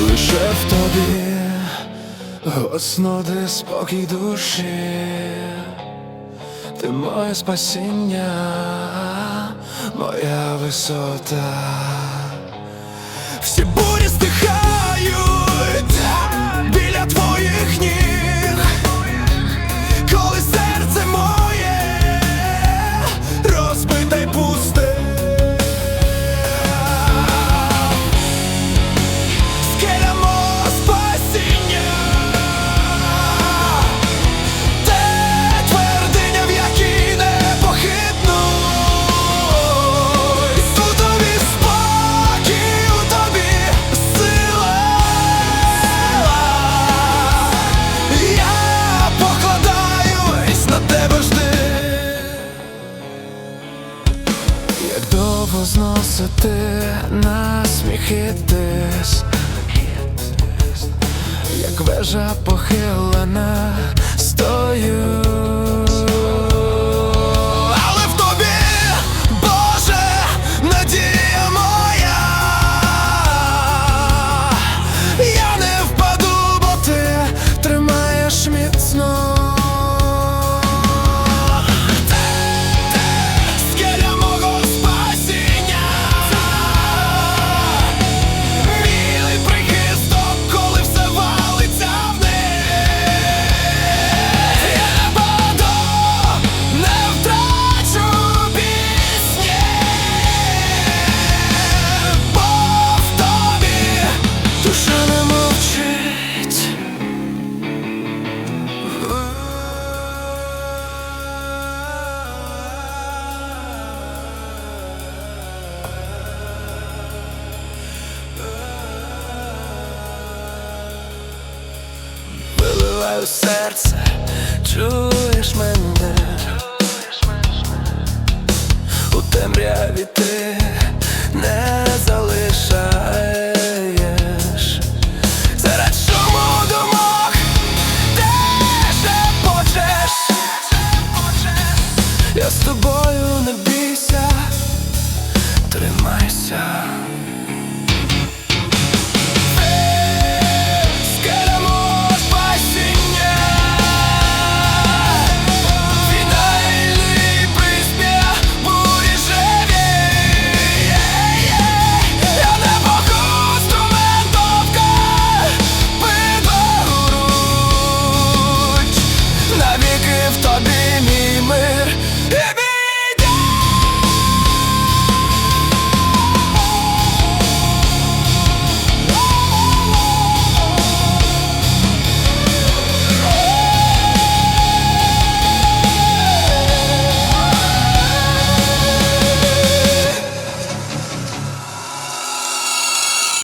Лише в тобі Осноди спокій душі, ти моє спасіння моя висота. Всі бурі Носити насміхитись, як вежа похилена, стою. Відчуваю серце, чуєш мене, чуєш мене, у темряві ти не залишаєш. Серед шуму думок ти хочеш, Я з тобою не бійся, тримайся.